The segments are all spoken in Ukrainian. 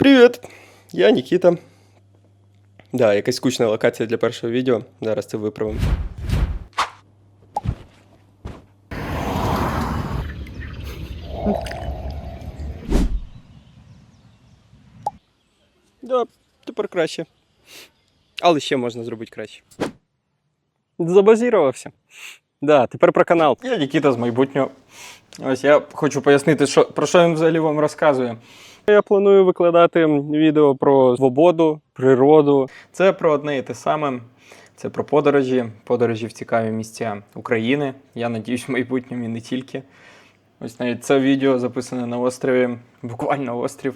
Привіт! Я Нікіта. Да, якась скучна локація для першого відео. Зараз це виправимо. Да, тепер краще. Але ще можна зробити краще. Забазірувався. Да, тепер про канал. Я Нікіта з майбутнього. Ось я хочу пояснити, що, про що він взагалі вам розказує. Я планую викладати відео про свободу, природу. Це про одне і те саме. Це про подорожі, подорожі в цікаві місця України. Я надіюсь, в майбутньому і не тільки. Ось навіть це відео записане на острові, буквально острів.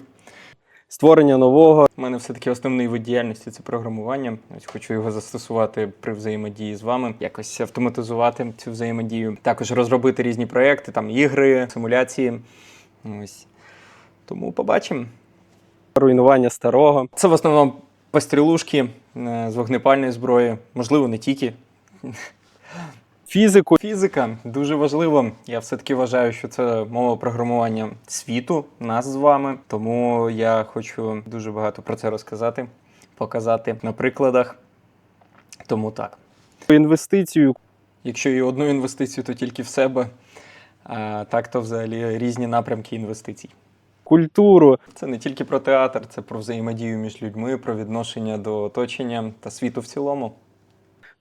створення нового. У мене все-таки основний вид діяльності це програмування. Ось хочу його застосувати при взаємодії з вами, якось автоматизувати цю взаємодію. Також розробити різні проекти, там ігри, симуляції. Ось. Тому побачимо. руйнування старого. Це в основному пострілушки е, з вогнепальної зброї, можливо, не тільки. Фізику. Фізика дуже важливо. Я все-таки вважаю, що це мова програмування світу, нас з вами. Тому я хочу дуже багато про це розказати, показати на прикладах. Тому так. інвестицію. Якщо і одну інвестицію, то тільки в себе. А так то взагалі різні напрямки інвестицій. Культуру, Це не тільки про театр, це про взаємодію між людьми, про відношення до оточення та світу в цілому.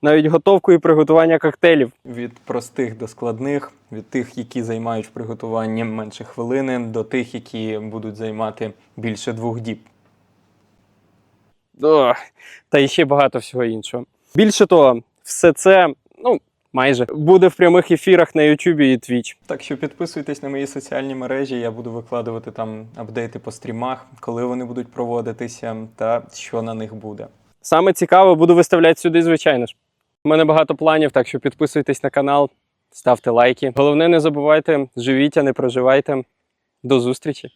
навіть готовку і приготування коктейлів. Від простих до складних, від тих, які займають в приготуванні менше хвилини, до тих, які будуть займати більше двох діб. О, та і ще багато всього іншого. Більше того, все це, майже, буде в прямих ефірах на YouTube і Twitch. Так що підписуйтесь на мої соціальні мережі, я буду викладувати там апдейти по стрімах, коли вони будуть проводитися та що на них буде. Саме цікаве буду виставляти сюди, звичайно ж. У мене багато планів, так що підписуйтесь на канал, ставте лайки. Головне, не забувайте, живіть, а не проживайте. До зустрічі!